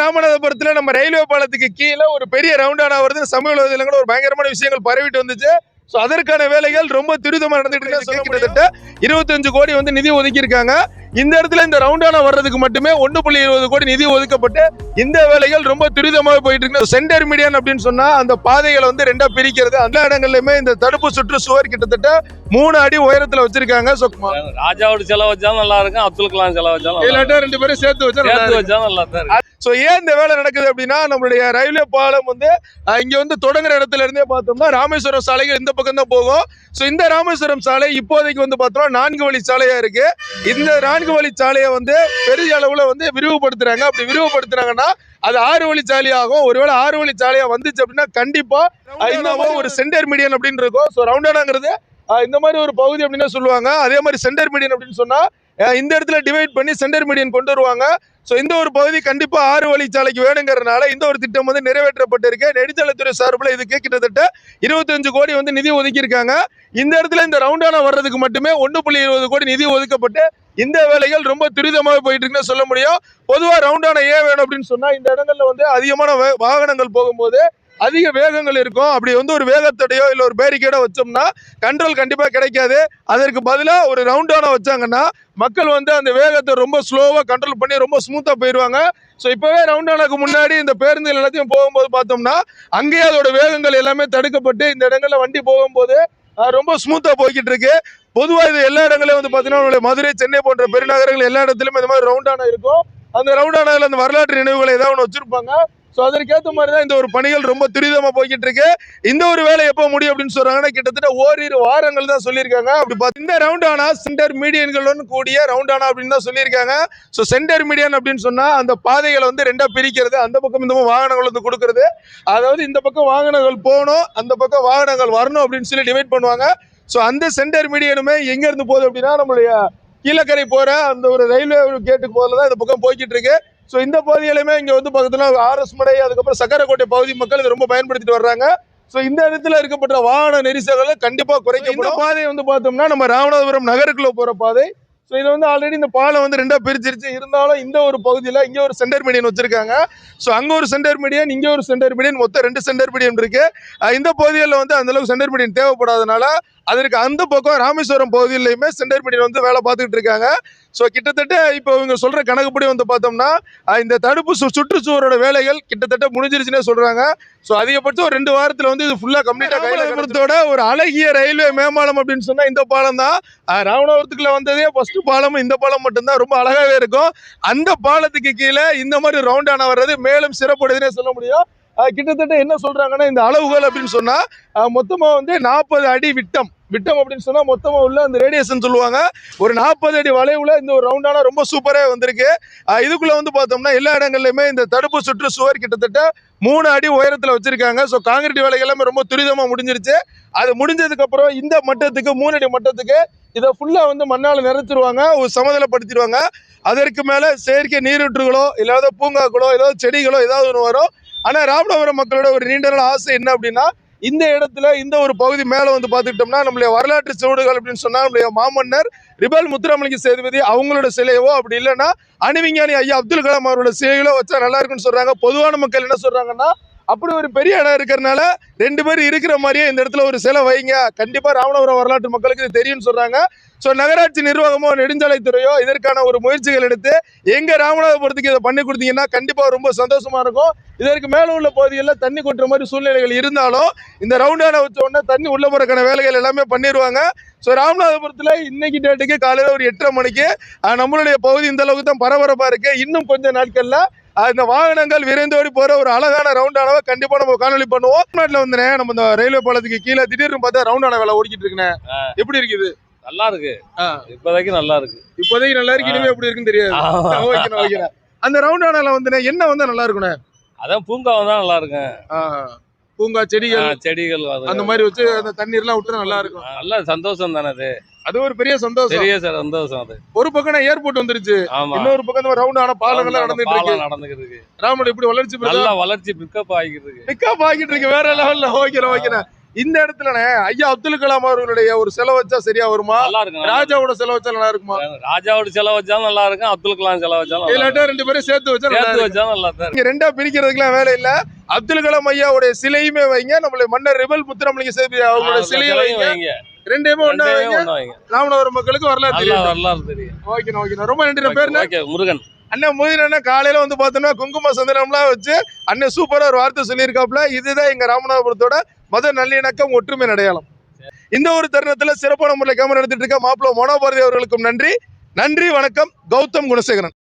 ராமநாதபுரத்துல நம்ம ரயில்வே பாலத்துக்கு கீழே ஒரு பெரிய ரவுண்டானா வருது. சமூக வலைதளங்கள்ல ஒரு பயங்கரமான விஷயங்கள் பரவிட்டு வந்துச்சு. சோ அதற்கான வேலைகள் ரொம்ப துரிதமா நடந்துட்டு இருக்கு கிட்டத்தட்ட இருபத்தஞ்சு கோடி வந்து நிதி ஒதுக்கி இருக்காங்க இந்த இடத்துல இந்த ரவுண்டானா வர்றதுக்கு மட்டுமே ஒன்று புள்ளி இருபது கோடி நிதி ஒதுக்கப்பட்டு இந்த வேலைகள் ரொம்ப துரிதமாக போயிட்டு இருக்கு. சென்டர் மீடியன் அப்படின்னு சொன்னா அந்த பாதைகளை வந்து ரெண்டா பிரிக்கிறது. அந்த இடங்கள்லயுமே இந்த தடுப்பு சுற்று சுவர் கிட்டத்தட்ட மூணு அடி உயரத்துல வச்சிருக்காங்க ராஜாவோட செலவு வச்சாலும் நல்லா இருக்கும் அப்துல் கலாம் செலவு வச்சாலும் இல்லாட்டா ரெண்டு பேரும் சேர்த்து வச்சா சேர்த்து வச்சாலும் நல்லா தான் சோ ஏன் இந்த வேலை நடக்குது அப்படின்னா நம்மளுடைய ரயில்வே பாலம் வந்து இங்க வந்து தொடங்குற இடத்துல இருந்தே பார்த்தோம்னா ராமேஸ்வரம் சாலைகள் இந்த பக்கம் தான் போகும். சோ இந்த ராமேஸ்வரம் சாலை இப்போதைக்கு வந்து பார்த்தோம்னா நான்கு வழி சாலையா இருக்கு. இந்த நான்கு வழி சாலையை வந்து பெரிய அளவுல வந்து விரிவுபடுத்துறாங்க. அப்படி விரிவுபடுத்துறாங்கன்னா அது ஆறு வழி சாலையாகும். ஒருவேளை ஆறு வழி சாலையா வந்துச்சு அப்படின்னா கண்டிப்பா அஹ், இன்னமும் ஒரு சென்டர் மீடியன் அப்படின்னு இருக்கும். ஸோ ரவுண்டானாங்கிறது இந்த மாதிரி ஒரு பகுதி அப்படின்னு சொல்லுவாங்க. அதே மாதிரி சென்டர் மீடியன் அப்படின்னு சொன்னா அஹ், இந்த இடத்துல டிவைட் பண்ணி சென்டர் மீடியன் கொண்டு வருவாங்க. ஸோ இந்த ஒரு பகுதி கண்டிப்பாக ஆறு வழிச்சாலைக்கு வேணுங்கிறதுனால இந்த ஒரு திட்டம் வந்து நிறைவேற்றப்பட்டிருக்கு. நெடுஞ்சாலைத்துறை சார்பில் இதுக்கு கிட்டத்தட்ட இருபத்தஞ்சு கோடி வந்து நிதி ஒதுக்கியிருக்காங்க. இந்த இடத்துல இந்த ரவுண்டான வர்றதுக்கு மட்டுமே ஒன்று புள்ளி இருபது கோடி நிதி ஒதுக்கப்பட்டு இந்த வேலைகள் ரொம்ப துரிதமாக போயிட்டு இருக்குன்னு சொல்ல முடியும். பொதுவாக ரவுண்டான ஏன் வேணும் அப்படின்னு சொன்னால் இந்த இடங்கள்ல வந்து அதிகமான வாகனங்கள் போகும்போது அதிக வேகங்கள் இருக்கும். அப்படி வந்து ஒரு வேகத்தடையோ இல்லை ஒரு பேரிகேடோ வச்சோம்னா கண்ட்ரோல் கண்டிப்பாக கிடைக்காது. அதற்கு பதிலாக ஒரு ரவுண்டானா வச்சாங்கன்னா மக்கள் வந்து அந்த வேகத்தை ரொம்ப ஸ்லோவாக கண்ட்ரோல் பண்ணி ரொம்ப ஸ்மூத்தாக போயிடுவாங்க. ஸோ இப்போவே ரவுண்டானாக்கு முன்னாடி இந்த பேருந்துகள் எல்லாத்தையும் போகும்போது பார்த்தோம்னா அங்கேயே அதோட வேகங்கள் எல்லாமே தடுக்கப்பட்டு இந்த இடங்களில் வண்டி போகும்போது ரொம்ப ஸ்மூத்தாக போய்கிட்டு இருக்கு. பொதுவாக இது எல்லா இடங்களையும் வந்து பார்த்தீங்கன்னா மதுரை சென்னை போன்ற பெருநகரங்கள் எல்லா இடத்துலையும் இந்த மாதிரி ரவுண்டானா இருக்கும். அந்த ரவுண்டானாவில் அந்த வரலாற்று நினைவுகளை ஏதாவது ஒன்று வச்சுருப்பாங்க. ஸோ அதற்கேற்ற மாதிரி தான் இந்த ஒரு பணிகள் ரொம்ப துரிதமாக போய்கிட்டு இருக்கு இந்த ஒரு வேலை எப்போ முடியும் அப்படின்னு சொல்றாங்கன்னா கிட்டத்தட்ட ஓரிரு வாரங்கள் தான் சொல்லியிருக்காங்க. அப்படி பார்த்து இந்த ரவுண்டானா சென்டர் மீடியன்களுடன் கூடிய ரவுண்டானா அப்படின்னு தான் சொல்லியிருக்காங்க. ஸோ சென்டர் மீடியன் அப்படின்னு சொன்னால் அந்த பாதைகளை வந்து ரெண்டாக பிரிக்கிறது. அந்த பக்கம் இந்த பக்கம் வாகனங்கள் வந்து கொடுக்கறது. அதாவது இந்த பக்கம் வாகனங்கள் போகணும் அந்த பக்கம் வாகனங்கள் வரணும் அப்படின்னு சொல்லி டிவைட் பண்ணுவாங்க. ஸோ அந்த சென்டர் மீடியனுமே எங்கேருந்து போகுது அப்படின்னா நம்மளுடைய கீழக்கரை போகிற அந்த ஒரு ரயில்வே கேட்டுக்கு போகிறதுல தான் இந்த பக்கம் போய்கிட்டு இருக்கு ஸோ இந்த பகுதியிலுமே இங்க வந்து பக்கத்துல ஆர்எஸ் மடை அதுக்கப்புறம் சக்கரக்கோட்டை பகுதி மக்கள் இதை ரொம்ப பயன்படுத்திட்டு வர்றாங்க. ஸோ இந்த இடத்துல இருக்கப்பட்ட வாகன நெரிசல்களை கண்டிப்பா குறைக்க இந்த பாதை வந்து பார்த்தோம்னா நம்ம ராமநாதபுரம் நகருக்குள்ள போற பாதை ஸோ இது வந்து ஆல்ரெடி இந்த பாலம் வந்து ரெண்டா பிரிச்சிருச்சு இருந்தாலும் இந்த ஒரு பகுதியில் இங்கே ஒரு சென்டர் மீடியன் வச்சிருக்காங்க. ஸோ அங்கே ஒரு சென்டர் மீடியன் இங்கே ஒரு சென்டர் மீடியன் மொத்தம் ரெண்டு சென்டர் மீடியன் இருக்கு. அஹ் இந்த பகுதிகளில் வந்து அந்த அளவுக்கு சென்டர் மீடியன் தேவைப்படாதனால அதற்கு அந்த பக்கம் ராமேஸ்வரம் பகுதியிலையுமே சென்டர் மீடியன் வந்து வேலை பார்த்துக்கிட்டு இருக்காங்க. ஸோ கிட்டத்தட்ட இப்போ இவங்க சொல்ற கணக்குப்படி வந்து பார்த்தோம்னா இந்த தடுப்பு சு சுற்றுச்சுவரோட வேலைகள் கிட்டத்தட்ட முடிஞ்சிருச்சுன்னே சொல்றாங்க. ஸோ அதிகபட்சம் ஒரு ரெண்டு வாரத்தில் வந்து இது ஃபுல்லாக கம்ப்ளீட்டாக ராமநாதபுரத்தோட ஒரு அழகிய ரயில்வே மேம்பாலம் அப்படின்னு சொன்னா இந்த பாலம் தான். ராமநாதபுரத்துக்குள்ள வந்ததே தெற்கு பாலம் இந்த பாலம் மட்டும்தான். ரொம்ப அழகாவே இருக்கும். அந்த பாலத்துக்கு கீழே இந்த மாதிரி ரவுண்டான வர்றது மேலும் சிறப்புடையதுன்னே சொல்ல முடியும். கிட்டத்தட்ட என்ன சொல்றாங்கன்னா இந்த அளவுகள் அப்படின்னு சொன்னா மொத்தமா வந்து நாற்பது அடி விட்டம். விட்டம் அப்படின்னு சொன்னால் மொத்தமாக உள்ள அந்த ரேடியேஷன் சொல்லுவாங்க. ஒரு நாற்பது அடி வளைவுல இந்த ஒரு ரவுண்டான ரொம்ப சூப்பராக வந்திருக்கு. இதுக்குள்ளே வந்து பார்த்தோம்னா எல்லா இடங்கள்லையுமே இந்த தடுப்பு சுற்று சுவர் கிட்டத்தட்ட மூணு அடி உயரத்தில் வச்சுருக்காங்க. ஸோ காங்கிரீட் வேலை எல்லாமே ரொம்ப துரிதமாக முடிஞ்சிருச்சு. அது முடிஞ்சதுக்கப்புறம் இந்த மட்டத்துக்கு மூணு அடி மட்டத்துக்கு இதை ஃபுல்லாக வந்து மண்ணால் நிறைச்சிருவாங்க ஒரு சமதளப்படுத்திடுவாங்க. அதற்கு மேலே செயற்கை நீரூற்றுகளோ இல்லாத பூங்காக்களோ ஏதாவது செடிகளோ ஏதாவது ஒன்று வரும். ஆனால் ராமநாதபுரம் மக்களோட ஒரு நீண்ட நாள் ஆசை என்ன அப்படின்னா இந்த இடத்துல இந்த ஒரு பகுதி மேல வந்து பார்த்துக்கிட்டோம்னா நம்மளுடைய வரலாற்று சுவடுகள் அப்படின்னு சொன்னா நம்மளுடைய மாமன்னர் ரிபல் முத்துராமலிங்க சேதுபதி அவங்களோட சிலையவோ அப்படி இல்லைன்னா அணுவிஞ்ஞானி ஐயா அப்துல் கலாம் அவரோட சிலைகளோ வச்சா நல்லா இருக்குன்னு சொல்றாங்க. பொதுவான மக்கள் என்ன சொல்றாங்கன்னா அப்படி ஒரு பெரிய இடம் இருக்கிறனால ரெண்டு பேர் இருக்கிற மாதிரியே இந்த இடத்துல ஒரு சிலை வைங்க. கண்டிப்பாக ராமநாதபுரம் வரலாற்று மக்களுக்கு இது தெரியும்னு சொல்கிறாங்க ஸோ நகராட்சி நிர்வாகமோ நெடுஞ்சாலைத்துறையோ இதற்கான ஒரு முயற்சிகள் எடுத்து எங்கள் ராமநாதபுரத்துக்கு இதை பண்ணி கொடுத்தீங்கன்னா கண்டிப்பாக ரொம்ப சந்தோஷமாக இருக்கும். இதற்கு மேலே உள்ள பகுதிகளில் தண்ணி கொட்டுற மாதிரி சூழ்நிலைகள் இருந்தாலும் இந்த ரவுண்டான வச்ச உடனே தண்ணி உள்ள போறக்கான வேலைகள் எல்லாமே பண்ணிடுவாங்க. ஸோ ராமநாதபுரத்தில் இன்னைக்கு டேட்டுக்கு காலையில் ஒரு எட்டரை மணிக்கு நம்மளுடைய பகுதி இந்த அளவுக்கு தான் பரபரப்பாக இருக்குது இன்னும் கொஞ்ச நாட்களில் அஹ், இந்த வாகனங்கள் விரைந்தோடி போற ஒரு அழகான ரவுண்டானவை கண்டிப்பா நம்ம காணொலி பண்ணுவோம். நாட்டில் வந்துனே நம்ம இந்த ரயில்வே பாலத்துக்கு கீழே திடீர்னு பார்த்தா ரவுண்டான வேலை ஓடிக்கிட்டு இருக்குண்ணே. எப்படி இருக்குது? நல்லா இருக்கு. இப்போதைக்கு நல்லா இருக்கு. இப்போதைக்கு நல்லா இருக்கு இனிமே எப்படி இருக்குன்னு தெரியாது. ஓகேண்ணே ஓகேண்ணே. அந்த ரவுண்டானால வந்துனே என்ன வந்தா நல்லா இருக்குண்ணே? அதான் பூங்காவை தான் நல்லா இருக்கும் பூங்கா செடிகள் செடிகள். அந்த மாதிரி வச்சு அந்த தண்ணீர்லாம் விட்டு நல்லா இருக்கும். நல்ல சந்தோஷம் தானே அது? அது ஒரு பெரிய சந்தோஷம். பெரிய சந்தோஷம் அது. ஒரு பக்கம் ஏர்போர்ட் வந்துருச்சு. இன்னொரு பக்கம் இந்த ரவுண்டான பாலங்கள்லாம் நடந்துட்டு இருக்கு. பாலம் நடந்துகிட்டு இருக்கு ராமன் இப்படி வளர்ச்சி நல்லா வளர்ச்சி பிக்கப் ஆகிக்கிட்டு இருக்கு பிக்கப் ஆகிட்டு இருக்கு வேற லெவல்ல ஓகே. ஓகேண்ணே இந்த இடத்துலண்ணே ஐயா அப்துல் கலாம் அவர்களுடைய ஒரு செலவு வச்சா சரியா வருமா? நல்லா இருக்கும் ராஜாவோட செலவு வச்சா நல்லா இருக்குமா? இருக்கும். ராஜாவோட செலவு வச்சாலும் நல்லா இருக்கும் அப்துல் கலாம் செலவு வச்சாலும் இல்லாட்டா ரெண்டு பேரும் சேர்த்து வச்சா இருக்கும். நல்லா சேர்த்து இருக்கும். வச்சாலும் நல்லா தான் இங்க ரெண்டா பிரிக்கிறதுக்குலாம் வேலை இல்ல. அப்துல் கலாம் ஐயாவுடைய சிலையுமே வைங்க. நம்மளுடைய மன்னர் ரிபல் முத்துராமலிங்க சேதுபதி அவங்களோட இருக்கும். சிலையும் வைங்க. ஒண்ணா வைங்க. வைங்க. ராமநாதபுரம் மக்களுக்கு வரலாறு தெரியும். வரலாறு தெரியும். ஓகேண்ணா ஓகேண்ணா ரொம்ப நன்றி பேர் முருகன். அண்ணன் மோதின காலையில வந்து பார்த்தோம்னா குங்கும சந்தனம்லாம் வச்சு அண்ணன் சூப்பரா ஒரு வார்த்தை சொல்லியிருக்காப்ல இதுதான் எங்க ராமநாதபுரத்தோட மத நல்லிணக்கம் ஒற்றுமை அடையாளம். இந்த ஒரு தருணத்துல சிறப்பான முறையில் கேமரா எடுத்துட்டு இருக்க மாப்பிள்ள மனோபாரதி அவர்களுக்கும் நன்றி. நன்றி வணக்கம். கௌதம் குணசேகரன்.